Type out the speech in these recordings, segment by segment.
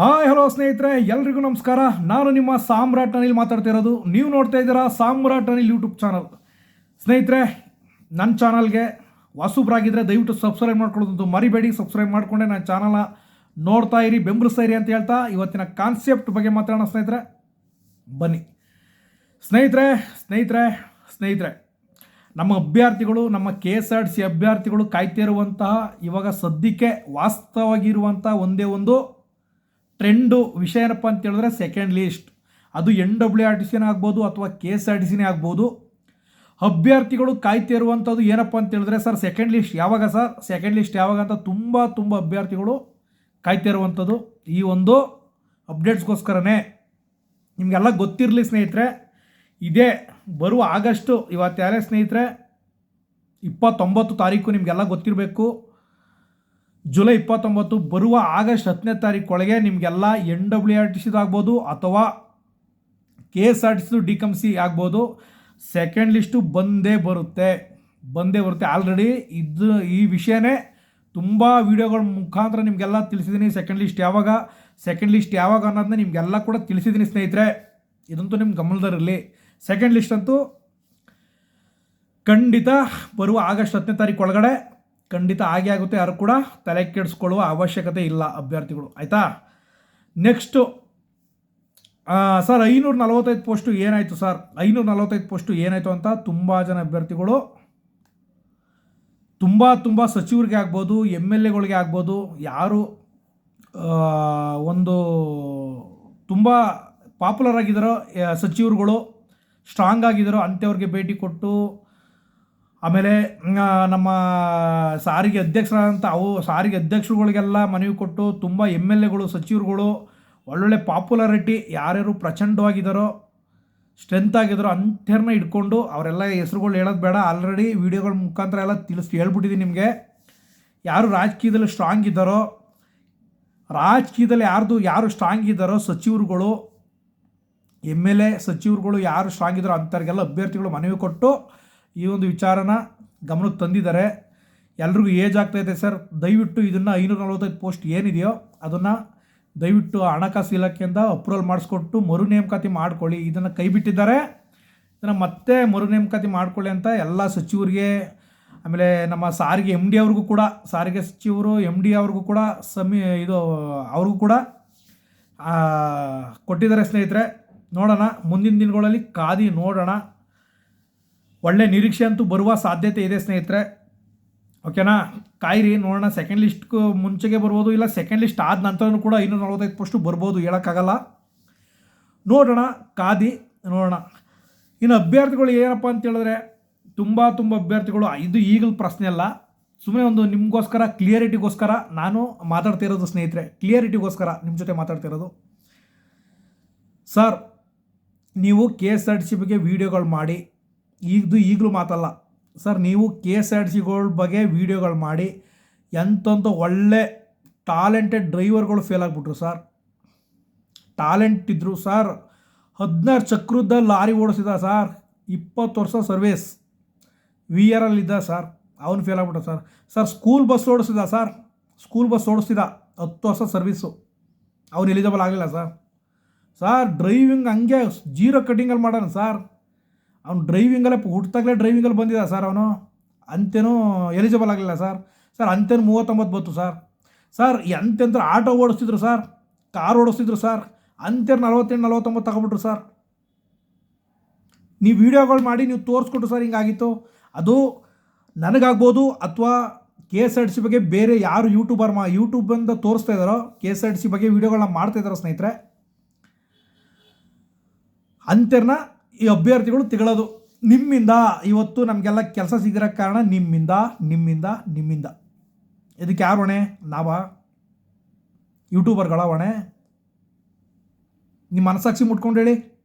Hi, hello ಸ್ನೇಹಿತರೆ, ಎಲ್ರಿಗೂ ನಮಸ್ಕಾರ. ನಾನು ನಿಮ್ಮ ಸಾಮ್ರಾಟ್ ಅನಿಲ್ ಮಾತಾಡ್ತಿರೋದು ನೀವು ನೋಡ್ತಾ ಇದ್ದೀರಾ ಸಾಮ್ರಾಟ್ ಅನಿಲ್ ಯೂಟ್ಯೂಬ್ ಚಾನಲ್. ಸ್ನೇಹಿತರೆ ನನ್ನ ಚಾನಲ್ಗೆ ವಾಸುಬ್ರಾಗಿದ್ದರೆ ದಯವಿಟ್ಟು ಸಬ್ಸ್ಕ್ರೈಬ್ ಮಾಡ್ಕೊಳ್ಳೋದು ಮರಿಬೇಡಿ. ಸಬ್ಸ್ಕ್ರೈಬ್ ಮಾಡಿಕೊಂಡೆ ನನ್ನ ಚಾನಲ್ನ ನೋಡ್ತಾ ಇರಿ, ಬೆಂಬಲಿಸ್ತಾ ಇರಿ ಅಂತ ಹೇಳ್ತಾ ಇವತ್ತಿನ ಕಾನ್ಸೆಪ್ಟ್ ಬಗ್ಗೆ ಮಾತಾಡೋಣ ಸ್ನೇಹಿತರೆ. ಬನ್ನಿ. ಸ್ನೇಹಿತರೆ ಸ್ನೇಹಿತರೆ ಸ್ನೇಹಿತರೆ, ನಮ್ಮ ಅಭ್ಯರ್ಥಿಗಳು, ನಮ್ಮ ಕೆ ಎಸ್ ಆರ್ ಸಿ ಅಭ್ಯರ್ಥಿಗಳು ಕಾಯ್ತಿರುವಂತಹ ಇವಾಗ ಸದ್ಯಕ್ಕೆ ವಾಸ್ತವವಾಗಿರುವಂಥ ಒಂದೇ ಒಂದು ಟ್ರೆಂಡು ವಿಷಯ ಏನಪ್ಪ ಅಂತ ಹೇಳಿದ್ರೆ ಸೆಕೆಂಡ್ ಲಿಸ್ಟ್ ಅದು ಎನ್ ಡಬ್ಲ್ಯೂ ಆರ್ ಟಿ ಸಿನೇ ಆಗ್ಬೋದು ಅಥವಾ ಕೆ ಎಸ್ ಆರ್ ಟಿ ಸಿನೇ ಆಗ್ಬೋದು. ಅಭ್ಯರ್ಥಿಗಳು ಕಾಯ್ತಾ ಇರುವಂಥದ್ದು ಏನಪ್ಪ ಅಂತ ಹೇಳಿದ್ರೆ ಸರ್ ಸೆಕೆಂಡ್ ಲಿಸ್ಟ್ ಯಾವಾಗ ಸರ್ ಸೆಕೆಂಡ್ ಲಿಸ್ಟ್ ಯಾವಾಗ ಅಂತ ತುಂಬ ತುಂಬ ಅಭ್ಯರ್ಥಿಗಳು ಕಾಯ್ತಾ ಇರುವಂಥದ್ದು. ಈ ಒಂದು ಅಪ್ಡೇಟ್ಸ್ಗೋಸ್ಕರನೇ ನಿಮಗೆಲ್ಲ ಗೊತ್ತಿರಲಿ ಸ್ನೇಹಿತರೆ. ಇದೇ ಬರುವ ಆಗಸ್ಟು ಇವತ್ತು ಯಾರೇ ಸ್ನೇಹಿತರೆ, ಇಪ್ಪತ್ತೊಂಬತ್ತು ತಾರೀಕು ನಿಮಗೆಲ್ಲ ಗೊತ್ತಿರಬೇಕು. ಜುಲೈ ಇಪ್ಪತ್ತೊಂಬತ್ತು ಬರುವ ಆಗಸ್ಟ್ ಹತ್ತನೇ ತಾರೀಕೊಳಗೆ ನಿಮಗೆಲ್ಲ ಎನ್ ಡಬ್ಲ್ಯೂ ಆರ್ ಟಿ ಸಿದು ಆಗ್ಬೋದು ಅಥವಾ ಕೆ ಎಸ್ ಆರ್ ಟಿ ಸಿದು ಡಿ ಕಮ್ ಸಿ ಆಗ್ಬೋದು. ಸೆಕೆಂಡ್ ಲಿಸ್ಟು ಬಂದೇ ಬರುತ್ತೆ. ಬಂದೇ ಬರುತ್ತೆ. ಆಲ್ರೆಡಿ ಇದು ಈ ವಿಷಯನೇ ತುಂಬ ವೀಡಿಯೋಗಳ ಮುಖಾಂತರ ನಿಮಗೆಲ್ಲ ತಿಳಿಸಿದ್ದೀನಿ ಸೆಕೆಂಡ್ ಲಿಸ್ಟ್ ಯಾವಾಗ. ಸೆಕೆಂಡ್ ಲಿಸ್ಟ್ ಯಾವಾಗ ಅನ್ನೋದನ್ನ ನಿಮಗೆಲ್ಲ ಕೂಡ ತಿಳಿಸಿದ್ದೀನಿ ಸ್ನೇಹಿತರೆ. ಇದಂತೂ ನಿಮ್ಮ ಗಮನದಲ್ಲಿರಲಿ. ಸೆಕೆಂಡ್ ಲಿಸ್ಟ್ ಅಂತೂ ಖಂಡಿತ ಬರುವ ಆಗಸ್ಟ್ ಹತ್ತನೇ ತಾರೀಕು ಒಳಗಡೆ. ಖಂಡಿತ ಆಗೇ ಆಗುತ್ತೆ. ಯಾರು ಕೂಡ ತಲೆ ಕೆಡಿಸ್ಕೊಳ್ಳುವ ಅವಶ್ಯಕತೆ ಇಲ್ಲ ಅಭ್ಯರ್ಥಿಗಳು. ಆಯಿತಾ? ನೆಕ್ಸ್ಟು ಸರ್, ಐನೂರ ನಲವತ್ತೈದು ಪೋಸ್ಟು ಏನಾಯಿತು ಸರ್? ಐನೂರ ನಲವತ್ತೈದು ಪೋಸ್ಟು ಏನಾಯಿತು ಅಂತ ತುಂಬ ಜನ ಅಭ್ಯರ್ಥಿಗಳು, ತುಂಬ ತುಂಬ ಸಚಿವರಿಗೆ ಆಗ್ಬೋದು, ಎಂ ಎಲ್ ಎಗಳಿಗೆ ಆಗ್ಬೋದು, ಯಾರು ಒಂದು ತುಂಬ ಪಾಪ್ಯುಲರ್ ಆಗಿದ್ದಾರೋ ಸಚಿವರುಗಳು ಸ್ಟ್ರಾಂಗ್ ಆಗಿದ್ದಾರೋ ಅಂಥವ್ರಿಗೆ ಭೇಟಿ ಕೊಟ್ಟು ಆಮೇಲೆ ನಮ್ಮ ಸಾರಿಗೆ ಅಧ್ಯಕ್ಷರಾದಂಥ ಅವು ಸಾರಿಗೆ ಅಧ್ಯಕ್ಷರುಗಳಿಗೆಲ್ಲ ಮನವಿ ಕೊಟ್ಟು ತುಂಬ ಎಂ ಎಲ್ ಎಗಳು, ಸಚಿವರುಗಳು, ಒಳ್ಳೊಳ್ಳೆ ಪಾಪ್ಯುಲಾರಿಟಿ ಯಾರ್ಯಾರು ಪ್ರಚಂಡವಾಗಿದ್ದಾರೋ ಸ್ಟ್ರೆಂತ್ ಆಗಿದ್ದಾರೋ ಅಂಥವ್ರನ್ನ ಇಟ್ಕೊಂಡು ಅವರೆಲ್ಲ ಹೆಸ್ರುಗಳು ಹೇಳೋದು ಬೇಡ. ಆಲ್ರೆಡಿ ವೀಡಿಯೋಗಳ ಮುಖಾಂತರ ಎಲ್ಲ ತಿಳಿಸಿ ಹೇಳ್ಬಿಟ್ಟಿದ್ದೀನಿ ನಿಮಗೆ. ಯಾರು ರಾಜಕೀಯದಲ್ಲಿ ಸ್ಟ್ರಾಂಗ್ ಇದ್ದಾರೋ, ರಾಜಕೀಯದಲ್ಲಿ ಯಾರ್ದು, ಯಾರು ಸ್ಟ್ರಾಂಗ್ ಇದ್ದಾರೋ ಸಚಿವರುಗಳು, ಎಂ ಎಲ್ ಎ ಸಚಿವರುಗಳು ಯಾರು ಸ್ಟ್ರಾಂಗ್ ಇದ್ದಾರೋ ಅಂಥವ್ರಿಗೆಲ್ಲ ಅಭ್ಯರ್ಥಿಗಳು ಮನವಿ ಕೊಟ್ಟು ಈ ಒಂದು ವಿಚಾರನ ಗಮನಕ್ಕೆ ತಂದಿದ್ದಾರೆ. ಎಲ್ರಿಗೂ ಏಜ್ ಆಗ್ತಾಯಿದೆ ಸರ್. ದಯವಿಟ್ಟು ಇದನ್ನು ಐನೂರ ನಲ್ವತ್ತೈದು ಪೋಸ್ಟ್ ಏನಿದೆಯೋ ಅದನ್ನು ದಯವಿಟ್ಟು ಹಣಕಾಸು ಇಲಾಖೆಯಿಂದ ಅಪ್ರೂವಲ್ ಮಾಡಿಸ್ಕೊಟ್ಟು ಮರು ನೇಮಕಾತಿ ಮಾಡ್ಕೊಳ್ಳಿ. ಇದನ್ನು ಕೈಬಿಟ್ಟಿದ್ದಾರೆ ಇದನ್ನು ಮತ್ತೆ ಮರು ನೇಮಕಾತಿ ಮಾಡ್ಕೊಳ್ಳಿ ಅಂತ ಎಲ್ಲ ಸಚಿವರಿಗೆ, ಆಮೇಲೆ ನಮ್ಮ ಸಾರಿಗೆ ಎಂ ಡಿ ಅವ್ರಿಗೂ ಕೂಡ, ಸಾರಿಗೆ ಸಚಿವರು ಎಂ ಡಿ ಅವ್ರಿಗೂ ಕೂಡ, ಸಮಿ ಇದು ಅವ್ರಿಗೂ ಕೂಡ ಕೊಟ್ಟಿದ್ದಾರೆ ಸ್ನೇಹಿತರೆ. ನೋಡೋಣ, ಮುಂದಿನ ದಿನಗಳಲ್ಲಿ ಕಾದಿ ನೋಡೋಣ. ಒಳ್ಳೆ ನಿರೀಕ್ಷೆ ಅಂತೂ ಬರುವ ಸಾಧ್ಯತೆ ಇದೆ, ಸ್ನೇಹಿತರೆ. ಓಕೆನಾ ಕಾಯಿರಿ, ನೋಡೋಣ. ಸೆಕೆಂಡ್ ಲಿಸ್ಟ್ಗೂ ಮುಂಚೆಗೆ ಬರ್ಬೋದು, ಇಲ್ಲ ಸೆಕೆಂಡ್ ಲಿಸ್ಟ್ ಆದ ನಂತರನೂ ಕೂಡ ಇನ್ನೂರ ನಲವತ್ತೈದು ಪೋಸ್ಟು ಬರ್ಬೋದು, ಹೇಳೋಕ್ಕಾಗಲ್ಲ. ನೋಡೋಣ ಕಾದಿ ನೋಡೋಣ. ಇನ್ನು ಅಭ್ಯರ್ಥಿಗಳು ಏನಪ್ಪ ಅಂತ ಹೇಳಿದ್ರೆ, ತುಂಬ ತುಂಬ ಅಭ್ಯರ್ಥಿಗಳು, ಇದು ಈಗಲೂ ಪ್ರಶ್ನೆ ಅಲ್ಲ. ಸುಮ್ಮನೆ ಒಂದು ನಿಮಗೋಸ್ಕರ ಕ್ಲಿಯರಿಟಿಗೋಸ್ಕರ ನಾನು ಮಾತಾಡ್ತಿರೋದು ಸ್ನೇಹಿತರೆ. ಕ್ಲಿಯರಿಟಿಗೋಸ್ಕರ ನಿಮ್ಮ ಜೊತೆ ಮಾತಾಡ್ತಿರೋದು ಸರ್ ನೀವು K S R T C ಬಗ್ಗೆ ವೀಡಿಯೋಗಳು ಮಾಡಿ ಇದು ಈಗಲೂ ಮಾತಲ್ಲ. ಸರ್, ನೀವು ಕೆ ಎಸ್ ಆರ್ ಸಿಗಳ ಬಗ್ಗೆ ವೀಡಿಯೋಗಳು ಮಾಡಿ ಎಂತೆಂಥ ಒಳ್ಳೆ ಟ್ಯಾಲೆಂಟೆಡ್ ಡ್ರೈವರ್ಗಳು ಫೇಲ್ ಆಗಿಬಿಟ್ರು ಸರ್. ಟ್ಯಾಲೆಂಟ್ ಇದ್ದರು ಸರ್, ಹದಿನಾರು ಚಕ್ರದ ಲಾರಿ ಓಡಿಸಿದ ಸರ್, ಇಪ್ಪತ್ತು ವರ್ಷ ಸರ್ವಿಸ್ ವಿ ಆರ್ ಇದ್ದ ಸರ್, ಅವನು ಫೇಲ್ ಆಗ್ಬಿಟ್ಟ ಸರ್. ಸರ್ ಸ್ಕೂಲ್ ಬಸ್ ಓಡಿಸಿದ ಸರ್ ಸ್ಕೂಲ್ ಬಸ್ ಓಡಿಸ್ತಿದ್ದ ಹತ್ತು ವರ್ಷ ಸರ್ವೀಸು ಅವ್ನು ಎಲಿಜಿಬಲ್ ಆಗಲಿಲ್ಲ ಸರ್. ಸರ್ ಡ್ರೈವಿಂಗ್ ಹಂಗೆ ಜೀರೋ ಕಟ್ಟಿಂಗಲ್ಲಿ ಮಾಡೋಣ ಸರ್. ಅವ್ನು ಡ್ರೈವಿಂಗಲ್ಲೇ ಹುಟ್ಟಾಗಲೇ ಡ್ರೈವಿಂಗಲ್ಲಿ ಬಂದಿದ್ದ ಸರ್ ಅವನು. ಅಂತೇನೂ ಎಲಿಜಿಬಲ್ ಆಗಲಿಲ್ಲ ಸರ್ ಸರ್ ಅಂತೇನು ಮೂವತ್ತೊಂಬತ್ತು ಬಂತು ಸರ್ ಸರ್ ಎಂತೆಂಥ ಆಟೋ ಓಡಿಸ್ತಿದ್ರು ಸರ್ ಕಾರ್ ಓಡಿಸ್ತಿದ್ರು ಸರ್ ಅಂತೇನು ನಲವತ್ತೆಂಟು, ನಲವತ್ತೊಂಬತ್ತು ತಗೊಬಿಟ್ರು ಸರ್ ನೀವು ವೀಡಿಯೋಗಳು ಮಾಡಿ ನೀವು ತೋರಿಸ್ಕೊಟ್ರು ಸರ್ ಹಿಂಗಾಗಿತ್ತು. ಅದು ನನಗಾಗ್ಬೋದು ಅಥವಾ ಕೆ ಎಸ್ ಆರ್ ಸಿ ಬಗ್ಗೆ ಬೇರೆ ಯಾರು ಯೂಟ್ಯೂಬರ್ ಮಾ ಯೂಟ್ಯೂಬಿಂದ ತೋರಿಸ್ತಾ ಇದ್ದಾರೋ K S R T C ಬಗ್ಗೆ ವೀಡಿಯೋಗಳನ್ನ ಮಾಡ್ತಾ ಇದ್ದಾರೋ ಸ್ನೇಹಿತರೆ ಅಂಥವ್ರನ್ನ ಈ ಅಭ್ಯರ್ಥಿಗಳು ತಿಗಳೋದು. ನಿಮ್ಮಿಂದ ಇವತ್ತು ನಮಗೆಲ್ಲ ಕೆಲಸ ಸಿಗಿರೋ ಕಾರಣ ನಿಮ್ಮಿಂದ ನಿಮ್ಮಿಂದ ನಿಮ್ಮಿಂದ. ಇದಕ್ಕೆ ಯಾರು ಹೊಣೆ? ನಾವ. ಯೂಟ್ಯೂಬರ್ಗಳ ಹೊಣೆ. ನಿಮ್ಮ ಮನಸ್ಸಾಕ್ಷಿ ಮುಟ್ಕೊಂಡು ಹೇಳಿ.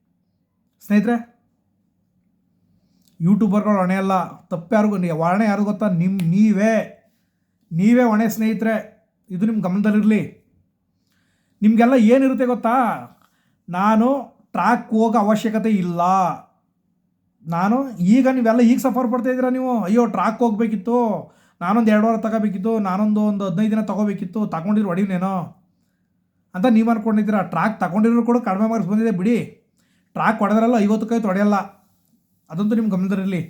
ಸ್ನೇಹಿತರೆ, ಯೂಟ್ಯೂಬರ್ಗಳು ಹೊಣೆ ಅಲ್ಲ ತಪ್ಪು ಯಾರಿಗೂ ನೀ- ಹೊಣೆ ಯಾರು ಗೊತ್ತಾ? ನಿಮ್ಮ ನೀವೇ. ನೀವೇ ಹೊಣೆ ಸ್ನೇಹಿತರೆ, ಇದು ನಿಮ್ಮ ಗಮನದಲ್ಲಿರಲಿ. ನಿಮಗೆಲ್ಲ ಏನಿರುತ್ತೆ ಗೊತ್ತಾ? ನಾನು ಟ್ರ್ಯಾಕ್ ಹೋಗೋ ಅವಶ್ಯಕತೆ ಇಲ್ಲ. ನಾನು ಈಗ ನೀವೆಲ್ಲ ಈಗ ಸಫರ್ ಪಡ್ತಾ ಇದ್ದೀರಾ ನೀವು? ಅಯ್ಯೋ, ಟ್ರ್ಯಾಕ್ ಹೋಗಬೇಕಿತ್ತು. ನಾನೊಂದು ಎರಡು ವಾರ ತಗೋಬೇಕಿತ್ತು. ನಾನೊಂದು ಒಂದು ಹದಿನೈದು ದಿನ ತಗೋಬೇಕಿತ್ತು. ತಗೊಂಡಿರೋ ಹೊಡಿನೇನೋ ಅಂತ ನೀವು ಅನ್ಕೊಂಡಿದ್ದೀರಾ? ಟ್ರ್ಯಾಕ್ ತಗೊಂಡಿರೋ ಕೂಡ ಕಡಿಮೆ ಮಾರ್ಕ್ಸ್ ಬಂದಿದೆ ಬಿಡಿ. ಟ್ರ್ಯಾಕ್ ಹೊಡೆದ್ರಲ್ಲ ಐವತ್ತು ಕೈ ಹೊಡೆಯಲ್ಲ ಅದಂತೂ ನಿಮ್ಮ ಗಮನದಲ್ಲಿರಲಿ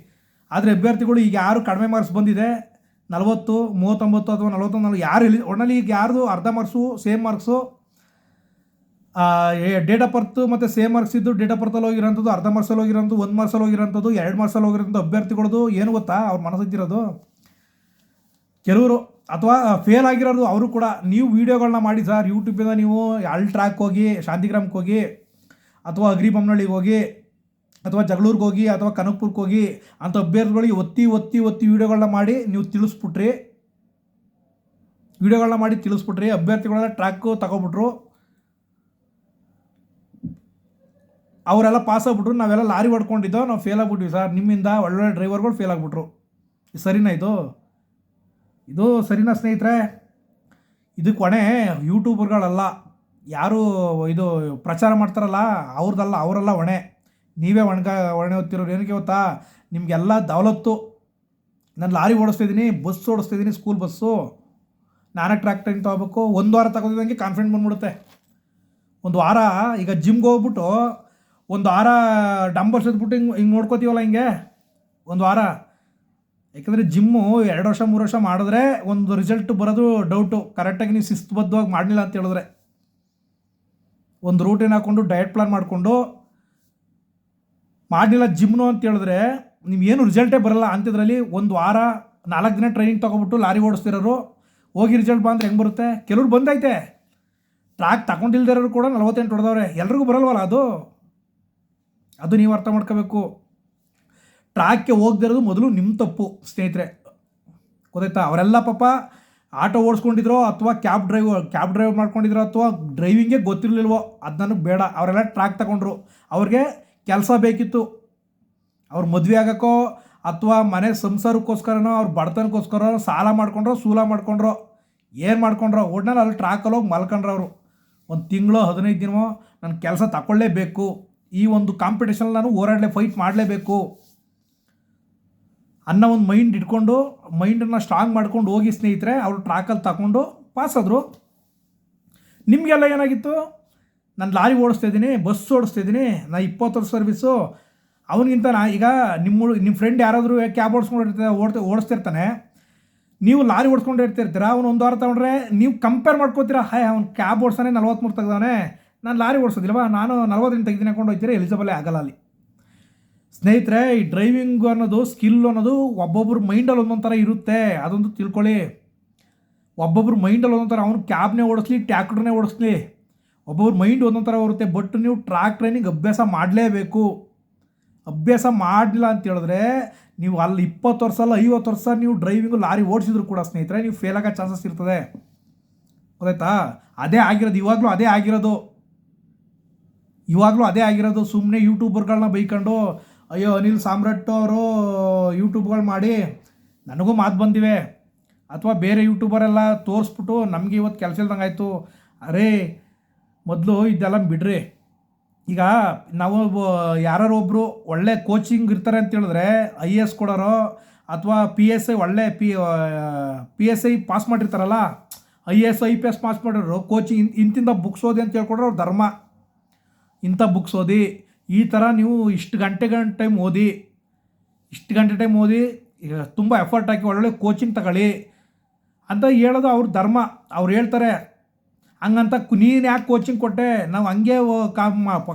ಆದರೆ ಅಭ್ಯರ್ಥಿಗಳು ಈಗ ಯಾರು ಕಡಿಮೆ ಮಾರ್ಕ್ಸ್ ಬಂದಿದೆ? ನಲವತ್ತು, ಮೂವತ್ತೊಂಬತ್ತು ಅಥವಾ ನಲವತ್ತೊಂದು ನಲ್ವತ್ತು ಯಾರು ಇಲ್ಲಿ ಒಟ್ಟಿನಲ್ಲಿ ಈಗ ಯಾರ್ದು ಅರ್ಧ marks, same marks? Date of birth ಮತ್ತು ಸೇಮ್ ಮಾರ್ಕ್ಸ್ ಇದ್ದು ಡೇಟ್ ಆಫ್ ಬರ್ತಲ್ಲಿ ಹೋಗಿರೋಂಥದ್ದು, ಅರ್ಧ ಮಾರ್ಕ್ಸಲ್ಲಿ ಹೋಗಿರೋಂಥದ್ದು, ಒಂದು ಮಾರ್ಕ್ಸಲ್ಲಿ ಹೋಗಿರೋಂಥದ್ದು, ಎರಡು ಮಾರ್ಕ್ಸಲ್ಲಿ ಹೋಗಿರೋಂಥ ಅಭ್ಯರ್ಥಿಗಳದು ಏನು ಗೊತ್ತಾ ಅವ್ರ ಮನಸ್ಸಿದ್ದಿರೋದು? ಕೆಲವರು ಅಥವಾ ಫೇಲ್ ಆಗಿರೋದು ಅವರು ಕೂಡ ನೀವು ವೀಡಿಯೋಗಳನ್ನ ಮಾಡಿ ಸರ್ ಯೂಟ್ಯೂಬಿಂದ ನೀವು ಅಲ್ ಟ್ರ್ಯಾಕ್ ಹೋಗಿ ಶಾಂತಿಗ್ರಾಮಕ್ಕೆ ಹೋಗಿ, ಅಥವಾ ಅಗ್ರಿಬೊಮ್ಮನಹಳ್ಳಿಗೆ ಹೋಗಿ, ಅಥವಾ ಜಗಳೂರಿಗೆ ಹೋಗಿ, ಅಥವಾ ಕನಕಪುರಕ್ಕೆ ಹೋಗಿ, ಅಂಥ ಅಭ್ಯರ್ಥಿಗಳಿಗೆ ಒತ್ತಿ ಒತ್ತಿ ಒತ್ತಿ ವೀಡಿಯೋಗಳನ್ನ ಮಾಡಿ ನೀವು ತಿಳಿಸ್ಬಿಟ್ರಿ. ವೀಡಿಯೋಗಳನ್ನ ಮಾಡಿ ತಿಳಿಸ್ಬಿಟ್ರಿ, ಅಭ್ಯರ್ಥಿಗಳೆಲ್ಲ ಟ್ರ್ಯಾಕು ತಗೊಬಿಟ್ರು. ಅವರೆಲ್ಲ ಪಾಸ್ ಆಗ್ಬಿಟ್ರು, ನಾವೆಲ್ಲ ಲಾರಿ ಹೊಡ್ಕೊಂಡಿದ್ದೋ, ನಾವು ಫೇಲ್ ಆಗ್ಬಿಟ್ವಿ ಸರ್ ನಿಮ್ಮಿಂದ ಒಳ್ಳೊಳ್ಳೆ ಡ್ರೈವರ್ಗಳು ಫೇಲ್ ಆಗ್ಬಿಟ್ರು. ಸರಿನಾ ಇದು? ಇದು ಸರಿನಾ ಸ್ನೇಹಿತರೆ? ಇದು ಕೊನೆ ಯೂಟ್ಯೂಬರ್ಗಳಲ್ಲ. ಯಾರು ಇದು ಪ್ರಚಾರ ಮಾಡ್ತಾರಲ್ಲ ಅವ್ರದ್ದಲ್ಲ ಅವರೆಲ್ಲ ಹೊಣೆ. ನೀವೇ ಒಣಗ ಹೊಣೆ ಹೊತ್ತಿರೋರು ಏನಕ್ಕೆ ಗೊತ್ತಾ? ನಿಮಗೆಲ್ಲ ದೌಲತ್ತು. ನಾನು ಲಾರಿ ಓಡಿಸ್ತಿದ್ದೀನಿ ಬಸ್ ಓಡಿಸ್ತಿದ್ದೀನಿ ಸ್ಕೂಲ್ ಬಸ್ಸು ನಾನೇ ಟ್ರ್ಯಾಕ್ಟರ್ ತೊಗೋಬೇಕು. ಒಂದು ವಾರ ತಗೋದಂಗೆ ಕಾನ್ಫಿಡೆಂಟ್ ಬಂದ್ಬಿಡುತ್ತೆ. ಒಂದು ವಾರ ಈಗ ಜಿಮ್ಗೆ ಹೋಗ್ಬಿಟ್ಟು ಒಂದು ವಾರ ಡಂಬರ್ಸ್ ಎದ್ಬಿಟ್ಟು ಹಿಂಗೆ ಹಿಂಗೆ ನೋಡ್ಕೋತೀವಲ್ಲ ಹಿಂಗೆ? ಒಂದು ವಾರ. ಯಾಕಂದರೆ ಜಿಮ್ಮು ಎರಡು ವರ್ಷ, ಮೂರು ವರ್ಷ ಮಾಡಿದ್ರೆ ಒಂದು ರಿಸಲ್ಟ್ ಬರೋದು ಡೌಟು ಕರೆಕ್ಟಾಗಿ ನೀವು ಶಿಸ್ತುಬದ್ಧವಾಗಿ ಮಾಡಲಿಲ್ಲ ಅಂತ ಹೇಳಿದ್ರೆ. ಒಂದು ರೂಟೀನ್ ಹಾಕ್ಕೊಂಡು ಡಯಟ್ ಪ್ಲಾನ್ ಮಾಡಿಕೊಂಡು ಮಾಡಲಿಲ್ಲ ಜಿಮ್ನು ಅಂತ ಹೇಳಿದ್ರೆ ನಿಮ್ಗೇನು ರಿಸಲ್ಟೇ ಬರಲ್ಲ ಅಂತಿದ್ರಲ್ಲಿ ಒಂದು ವಾರ, ನಾಲ್ಕು ದಿನ ಟ್ರೈನಿಂಗ್ ತೊಗೊಬಿಟ್ಟು ಲಾರಿ ಓಡಿಸ್ತಿರೋರು, ಹೋಗಿ ರಿಸಲ್ಟ್ ಬಂದ್ರೆ ಹೆಂಗೆ ಬರುತ್ತೆ? ಕೆಲವ್ರು ಬಂದೈತೆ. ಟ್ರ್ಯಾಕ್ ತಗೊಂಡಿಲ್ದಿರೋರು ಕೂಡ ನಲ್ವತ್ತೆಂಟು ಹೊಡೆದವ್ರೆ. ಎಲ್ರಿಗೂ ಬರಲ್ವಲ್ಲ ಅದು? ಅದು ನೀವು ಅರ್ಥ ಮಾಡ್ಕೋಬೇಕು. ಟ್ರ್ಯಾಕ್ಗೆ ಹೋಗ್ದಿರೋದು ಮೊದಲು ನಿಮ್ಮ ತಪ್ಪು, ಸ್ನೇಹಿತರೆ. ಗೊತ್ತಾಯ್ತಾ? ಅವರೆಲ್ಲ ಪಾಪ ಆಟೋ ಓಡಿಸ್ಕೊಂಡಿದ್ರೋ ಅಥವಾ ಕ್ಯಾಬ್ ಡ್ರೈವ್ ಕ್ಯಾಬ್ ಡ್ರೈವ್ ಮಾಡ್ಕೊಂಡಿದ್ರೋ ಅಥವಾ ಡ್ರೈವಿಂಗೇ ಗೊತ್ತಿರಲಿಲ್ವೋ ಅದು ನನಗೆ ಬೇಡ. ಅವರೆಲ್ಲ ಟ್ರ್ಯಾಕ್ ತಗೊಂಡ್ರು. ಅವ್ರಿಗೆ ಕೆಲಸ ಬೇಕಿತ್ತು. ಅವ್ರ ಮದುವೆ ಆಗೋಕ್ಕೋ ಅಥವಾ ಮನೆ ಸಂಸಾರಕ್ಕೋಸ್ಕರನೋ, ಅವ್ರ ಬಡತನಕ್ಕೋಸ್ಕರ ಸಾಲ ಮಾಡ್ಕೊಂಡ್ರೋ, ಸೂಲ ಮಾಡ್ಕೊಂಡ್ರೋ, ಏನು ಮಾಡ್ಕೊಂಡ್ರೋ, ಒಟ್ನಲ್ಲಿ ಅಲ್ಲಿ ಟ್ರ್ಯಾಕಲ್ಲಿ ಹೋಗಿ ಮಲ್ಕೊಂಡ್ರು ಅವರು. ಒಂದು ತಿಂಗಳು, ಹದಿನೈದು ದಿನವೋ ನನ್ನ ಕೆಲಸ ತಗೊಳ್ಳೇಬೇಕು ಈ ಒಂದು ಕಾಂಪಿಟೇಷನ್ ನಾನು ಹೋರಾಡಲೇ ಫೈಟ್ ಮಾಡಲೇಬೇಕು ಅನ್ನೋ ಒಂದು ಮೈಂಡ್ ಇಟ್ಕೊಂಡು ಮೈಂಡನ್ನು ಸ್ಟ್ರಾಂಗ್ ಮಾಡ್ಕೊಂಡು ಹೋಗಿ ಸ್ನೇಹಿತರೆ, ಅವರು ಟ್ರ್ಯಾಕಲ್ಲಿ ತಗೊಂಡು ಪಾಸ್ ಆದರು. ನಿಮಗೆಲ್ಲ ಏನಾಗಿತ್ತು? ನಾನು ಲಾರಿ ಓಡಿಸ್ತಾ ಇದ್ದೀನಿ ಬಸ್ ಓಡಿಸ್ತಾ ಇದ್ದೀನಿ, ನಾ ಇಪ್ಪತ್ತು ವರ್ಷ ಸರ್ವಿಸು ಅವನಿಗಿಂತ ನಾ ಈಗ ನಿಮ್ಮ ನಿಮ್ಮ ಫ್ರೆಂಡ್ ಯಾರಾದರೂ ಕ್ಯಾಬ್ ಓಡಿಸ್ಕೊಂಡಿರ್ತಾರೆ ಓಡ್ತಾ, ಓಡಿಸ್ತಿರ್ತಾನೆ. ನೀವು ಲಾರಿ ಓಡಿಸ್ಕೊಂಡು ಇರ್ತಿರ್ತೀರ? ಅವ್ನು ಒಂದು ವಾರ ತಗೊಂಡ್ರೆ ನೀವು ಕಂಪೇರ್ ಮಾಡ್ಕೋತೀರಾ? ಹಾಯ್, ಅವ್ನು ಕ್ಯಾಬ್ ಓಡಿಸ್ತಾನೆ ನಲ್ವತ್ಮೂರು ತೆಗ್ದಾನೆ ನಾನು ಲಾರಿ ಓಡಿಸೋದಿಲ್ವಾ? ನಾನು ನಲ್ವತ್ತರಿಂದ ತೆಗೆದಿನ ಹಾಕೊಂಡು ಹೋಗ್ತೀರಿ ಎಲಿಜಿಬಲೇ ಆಗಲ್ಲ ಅಲ್ಲಿ. ಸ್ನೇಹಿತರೆ, ಈ ಡ್ರೈವಿಂಗ್ ಅನ್ನೋದು ಸ್ಕಿಲ್ ಅನ್ನೋದು ಒಬ್ಬೊಬ್ರ ಮೈಂಡಲ್ಲಿ ಒಂದೊಂದು ಥರ ಇರುತ್ತೆ. ಅದೊಂದು ತಿಳ್ಕೊಳ್ಳಿ. ಒಬ್ಬೊಬ್ರ ಮೈಂಡಲ್ಲಿ ಒಂದೊಂದು ಥರ ಅವ್ನು ಕ್ಯಾಬ್ನೇ ಓಡಿಸ್ಲಿ ಟ್ಯಾಕ್ಟ್ರನ್ನೇ ಓಡಿಸ್ಲಿ, ಒಬ್ಬೊಬ್ರ ಮೈಂಡ್ ಒಂದೊಂದು ಥರ ಬರುತ್ತೆ. ಬಟ್ ನೀವು ಟ್ರ್ಯಾಕ್ ಟ್ರೈನಿಂಗ್ ಅಭ್ಯಾಸ ಮಾಡಲೇಬೇಕು. ಅಭ್ಯಾಸ ಮಾಡಲಿಲ್ಲ ಅಂತ ಹೇಳಿದ್ರೆ, ನೀವು ಅಲ್ಲಿ ಇಪ್ಪತ್ತು ವರ್ಷ ಅಲ್ಲ, ಐವತ್ತು ವರ್ಷ ನೀವು ಡ್ರೈವಿಂಗು ಲಾರಿ ಓಡಿಸಿದ್ರು ಕೂಡ ಸ್ನೇಹಿತರೆ, ನೀವು ಫೇಲ್ ಆಗೋ ಚಾನ್ಸಸ್ ಇರ್ತದೆ. ಗೊತ್ತಾಯ್ತಾ? ಅದೇ ಆಗಿರೋದು, ಇವಾಗಲೂ ಅದೇ ಆಗಿರೋದು. ಇವಾಗಲೂ ಅದೇ ಆಗಿರೋದು ಸುಮ್ಮನೆ ಯೂಟ್ಯೂಬರ್ಗಳನ್ನ ಬೈಕೊಂಡು, ಅಯ್ಯೋ, ಅನಿಲ್ ಸಾಮ್ರಾಟ್ ಅವರು ಯೂಟ್ಯೂಬ್ಗಳು ಮಾಡಿ, ನನಗೂ ಮಾತು ಬಂದಿವೆ. ಅಥವಾ ಬೇರೆ ಯೂಟ್ಯೂಬರೆಲ್ಲ ತೋರಿಸ್ಬಿಟ್ಟು, ನಮಗೆ ಇವತ್ತು ಕೆಲಸ ಇಲ್ದಂಗೆ ಆಯಿತು. ಅರೇ, ಮೊದಲು ಇದೆಲ್ಲ ಬಿಡ್ರಿ. ಈಗ ನಾವು ಯಾರು ಒಬ್ಬರು ಒಳ್ಳೆ ಕೋಚಿಂಗ್ ಇರ್ತಾರೆ ಅಂತ ಹೇಳಿದ್ರೆ, ಐ ಎ ಎಸ್ ಕೊಡೋರು, ಅಥವಾ ಪಿ ಎಸ್ ಐ ಒಳ್ಳೆ P P S I pass ಮಾಡಿರ್ತಾರಲ್ಲ, I A S I P S pass ಮಾಡಿರೋರು, ಕೋಚಿಂಗ್ ಇಂತಿಂದ ಬುಕ್ಸ್ ಓದಿ ಅಂತ ಹೇಳ್ಕೊಡ್ರೆ ಧರ್ಮ. ಇಂಥ ಬುಕ್ಸ್ ಓದಿ, ಈ ಥರ ನೀವು ಇಷ್ಟು ಗಂಟೆ ಟೈಮ್ ಓದಿ, ಇಷ್ಟು ಗಂಟೆ ಟೈಮ್ ಓದಿ ತುಂಬ ಎಫರ್ಟ್ ಹಾಕಿ ಒಳ್ಳೊಳ್ಳೆ ಕೋಚಿಂಗ್ ತಗೊಳ್ಳಿ ಅಂತ ಹೇಳೋದು ಅವ್ರ ಧರ್ಮ. ಅವ್ರು ಹೇಳ್ತಾರೆ, ಹಂಗಂತ ನೀನು ಯಾಕೆ ಕೋಚಿಂಗ್ ಕೊಟ್ಟೆ? ನಾವು ಹಂಗೆ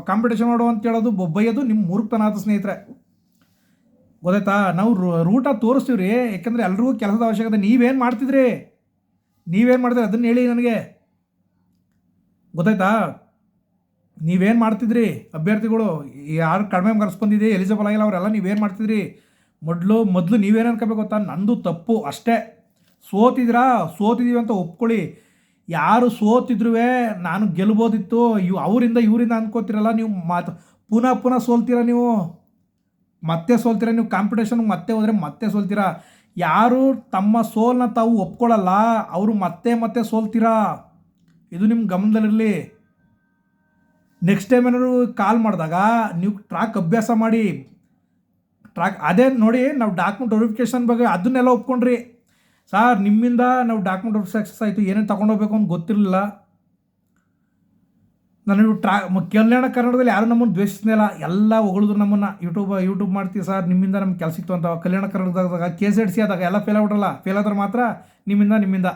ಕಾಂಪಿಟೇಷನ್ ಮಾಡು ಅಂತ ಹೇಳೋದು ಬೊಬ್ಬಯ್ಯೋದು ನಿಮ್ಮ ಮೂರ್ಖನಾದ ಸ್ನೇಹಿತರೆ. ಗೊತ್ತಾಯ್ತಾ? ನಾವು ರೂಟ ತೋರಿಸ್ತೀವಿ ರೀ ಯಾಕಂದರೆ ಎಲ್ರಿಗೂ ಕೆಲಸದ ಅವಶ್ಯಕತೆ, ನೀವೇನು ಮಾಡ್ತಿದ್ರಿ? ನೀವೇನು ಮಾಡಿದ್ರಿ ಅದನ್ನು ಹೇಳಿ ನನಗೆ. ಗೊತ್ತಾಯ್ತಾ? ನೀವೇನು ಮಾಡ್ತಿದ್ರಿ? ಅಭ್ಯರ್ಥಿಗಳು ಯಾರು ಕಡಿಮೆ ಮಾರ್ಕ್ಸ್ ಎಲಿಜಿಬಲ್ ಆಗಿಲ್ಲ ಅವರೆಲ್ಲ, ನೀವೇನು ಮಾಡ್ತಿದ್ರಿ? ಮೊದಲು ಮೊದಲು ನೀವೇನು ಅನ್ಕೋಬೇಕು ಗೊತ್ತಾ? ನಂದು ತಪ್ಪು ಅಷ್ಟೇ. ಸೋತಿದ್ರಾ? ಸೋತಿದ್ದೀವಿ ಅಂತ ಒಪ್ಕೊಳ್ಳಿ. ಯಾರು ಸೋತಿದ್ರು ನಾನು ಗೆಲ್ಬೋದಿತ್ತು. ಇವು, ಅವರಿಂದ ಇವರಿಂದ ಅನ್ಕೋತಿರಲ್ಲ, ನೀವು ಮಾತು, ಪುನಃ ಪುನಃ ಸೋಲ್ತೀರ ನೀವು? ಮತ್ತೆ ಸೋಲ್ತೀರ ನೀವು? ಕಾಂಪಿಟೇಷನ್ಗೆ ಮತ್ತೆ ಹೋದರೆ ಮತ್ತೆ ಸೋಲ್ತೀರಾ? ಯಾರು ತಮ್ಮ ಸೋಲನ್ನ ತಾವು ಒಪ್ಕೊಳ್ಳಲ್ಲ, ಅವರು ಮತ್ತೆ ಮತ್ತೆ ಸೋಲ್ತೀರಾ? ಇದು ನಿಮ್ಮ ಗಮನದಲ್ಲಿರಲಿ. ನೆಕ್ಸ್ಟ್ ಟೈಮ್ ಏನಾದ್ರು ಕಾಲ್ ಮಾಡಿದಾಗ ನೀವು ಟ್ರ್ಯಾಕ್ ಅಭ್ಯಾಸ ಮಾಡಿ ಟ್ರ್ಯಾಕ್ ಅದೇ ನೋಡಿ ನಾವು ಡಾಕ್ಯುಮೆಂಟ್ ವೆರಿಫಿಕೇಶನ್ ಬಗ್ಗೆ ಅದನ್ನೆಲ್ಲ ಒಪ್ಕೊಂಡ್ರಿ. ಸರ್ ನಿಮ್ಮಿಂದ ನಾವು ಡಾಕ್ಯುಮೆಂಟ್ ಸಕ್ಸಸ್ ಆಯಿತು, ಏನೇನು ತೊಗೊಂಡೋಗ್ಬೇಕು ಅಂತ ಗೊತ್ತಿರಲಿಲ್ಲ. ನಾನು ಟ್ರಾ ಕಲ್ಯಾಣ ಕರ್ನಾಟಕದಲ್ಲಿ ಯಾರು ನಮ್ಮನ್ನು ದ್ವೇಷಿಸ್ನಿಲ್ಲ ಎಲ್ಲ ಹೊಗಳಿದ್ರು ನಮ್ಮನ್ನು. ಯೂಟ್ಯೂಬ್ ಯೂಟ್ಯೂಬ್ ಮಾಡ್ತೀವಿ ಸರ್ ನಿಮ್ಮಿಂದ ನಮ್ಗೆ ಕೆಲಸ ಸಿಕ್ತು ಅಂತ. ಕಲ್ಯಾಣ ಕರ್ನಾಟಕದಾಗ ಕೆ ಎಸ್ ಎಡ್ ಸಿ ಆದಾಗ ಎಲ್ಲ ಫೇಲ್ ಆಗ್ಬಿಟ್ರಲ್ಲ. ಫೇಲ್ ಆದ್ರೆ ಮಾತ್ರ ನಿಮ್ಮಿಂದ ನಿಮ್ಮಿಂದ.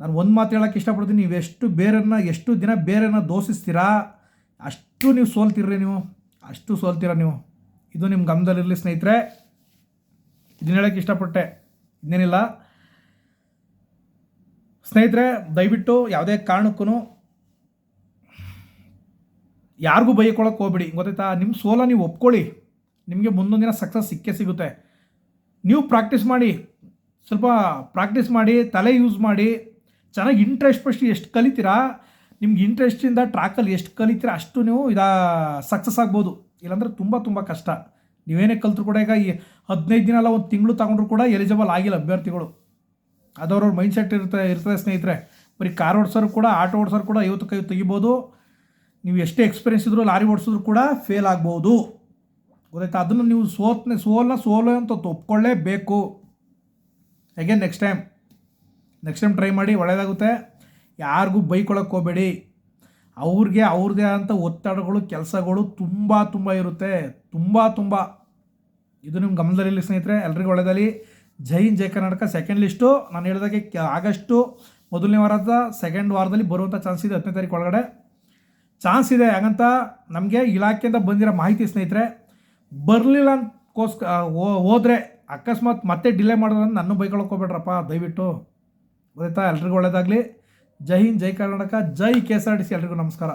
ನಾನು ಒಂದು ಮಾತು ಹೇಳೋಕ್ಕೆ ಇಷ್ಟಪಡ್ತೀನಿ ನೀವು ಎಷ್ಟು ಬೇರೆಯನ್ನು ಎಷ್ಟು ದಿನ ಬೇರೆಯನ್ನು ದೋಷಿಸ್ತೀರಾ? ಅಷ್ಟು ನೀವು ಸೋಲ್ತೀರ್ರಿ ನೀವು. ಅಷ್ಟು ಸೋಲ್ತೀರ ನೀವು. ಇದು ನಿಮ್ಮ ಗಮನದಲ್ಲಿರಲಿ ಸ್ನೇಹಿತರೆ. ಇದನ್ನ ಹೇಳೋಕ್ಕೆ ಇಷ್ಟಪಟ್ಟೆ. ಇನ್ನೇನಿಲ್ಲ. ಸ್ನೇಹಿತರೆ, ದಯವಿಟ್ಟು ಯಾವುದೇ ಕಾರಣಕ್ಕೂ ಯಾರಿಗೂ ಬೈಕೊಳಕ್ಕೆ ಹೋಗ್ಬಿಡಿ. ಗೊತ್ತಾಯ್ತಾ? ನಿಮ್ಮ ಸೋಲ ನೀವು ಒಪ್ಕೊಳ್ಳಿ. ನಿಮಗೆ ಮುಂದೊಂದು ದಿನ ಸಕ್ಸಸ್ ಸಿಕ್ಕೇ ಸಿಗುತ್ತೆ. ನೀವು ಪ್ರಾಕ್ಟೀಸ್ ಮಾಡಿ, ಸ್ವಲ್ಪ ಪ್ರಾಕ್ಟೀಸ್ ಮಾಡಿ, ತಲೆ ಯೂಸ್ ಮಾಡಿ, ಚೆನ್ನಾಗಿ ಇಂಟ್ರೆಸ್ಟ್ ಫಸ್ಟ್ ಎಷ್ಟು ಕಲಿತೀರಾ ನಿಮ್ಗೆ ಇಂಟ್ರೆಸ್ಟಿಂದ ಟ್ರ್ಯಾಕಲ್ಲಿ ಎಷ್ಟು ಕಲಿತೀರ ಅಷ್ಟು ನೀವು ಇದಾ ಸಕ್ಸಸ್ ಆಗ್ಬೋದು. ಇಲ್ಲಾಂದ್ರೆ ತುಂಬ ತುಂಬ ಕಷ್ಟ. ನೀವೇನೇ ಕಲ್ತರು ಕೂಡ ಈಗ ಈ ಹದಿನೈದು ದಿನ ಅಲ್ಲ, ಒಂದು ತಿಂಗಳು ತಗೊಂಡ್ರು ಕೂಡ ಎಲಿಜಿಬಲ್ ಆಗಿಲ್ಲ ಅಭ್ಯರ್ಥಿಗಳು. ಅದವ್ರವ್ರ ಮೈಂಡ್ ಸೆಟ್ ಇರುತ್ತೆ, ಇರ್ತದೆ ಸ್ನೇಹಿತರೆ. ಬರೀ ಕಾರ್ ಓಡಿಸೋರು ಕೂಡ, ಆಟೋ ಓಡಿಸೋರು ಕೂಡ ಐವತ್ತು ಕೈ ತೆಗಿಬೋದು. ನೀವು ಎಷ್ಟೇ ಎಕ್ಸ್ಪೀರಿಯನ್ಸ್ ಇದ್ರೂ ಲಾರಿ ಓಡಿಸಿದ್ರು ಕೂಡ ಫೇಲ್ ಆಗ್ಬೋದು. ಗೊತ್ತಾಯ್ತಾ? ಅದನ್ನು ನೀವು ಸೋತ್ನೆ ಸೋಲನ್ನ ಸೋಲು ಅಂತ ಒಪ್ಕೊಳ್ಳೇಬೇಕು. ಹೇಗೆ next time next time try ಮಾಡಿ ಒಳ್ಳೆಯದಾಗುತ್ತೆ ಯಾರಿಗೂ ಬೈಕೊಳಕ್ಕೆ ಹೋಗಬೇಡಿ. ಅವ್ರಿಗೆ ಅವ್ರದ್ದೇ ಆದಂಥ ಒತ್ತಡಗಳು, ಕೆಲಸಗಳು ತುಂಬ ತುಂಬ ಇರುತ್ತೆ. ತುಂಬ ತುಂಬ. ಇದು ನಿಮ್ಮ ಗಮನದಲ್ಲಿರಲಿ ಸ್ನೇಹಿತರೆ, ಎಲ್ರಿಗೂ ಒಳ್ಳೆಯದಲ್ಲಿ ಜೈನ್ ಜೈ ಕರ್ನಾಟಕ. ಸೆಕೆಂಡ್ ಲಿಸ್ಟು ನಾನು ಹೇಳಿದಾಗೆ ಆಗಸ್ಟು ಮೊದಲನೇ ವಾರದ ಸೆಕೆಂಡ್ ವಾರದಲ್ಲಿ ಬರುವಂಥ ಚಾನ್ಸ್ ಇದೆ, ಹತ್ತನೇ ತಾರೀಕು ಒಳಗಡೆ. ಚಾನ್ಸ್ ಇದೆ ಹಾಗಂತ ನಮಗೆ ಇಲಾಖೆಯಿಂದ ಬಂದಿರೋ ಮಾಹಿತಿ ಸ್ನೇಹಿತರೆ, ಬರಲಿಲ್ಲ ಅಂತಕೋಸ್ಕ ಹೋದರೆ ಅಕಸ್ಮಾತ್ ಮತ್ತೆ ಡಿಲೇ ಮಾಡಿದ್ರೆ ನನ್ನ ಬೈಕೊಳಕ್ಕೆ ಹೋಗ್ಬೇಡ್ರಪ್ಪ, ದಯವಿಟ್ಟು. ಗೊತ್ತಾಯ್ತಾ? ಎಲ್ರಿಗೂ ಒಳ್ಳೇದಾಗಲಿ ಜೈ ಹಿಂದ್ ಜೈ ಕರ್ನಾಟಕ ಜೈ K S R T C ಎಲ್ರಿಗೂ ನಮಸ್ಕಾರ.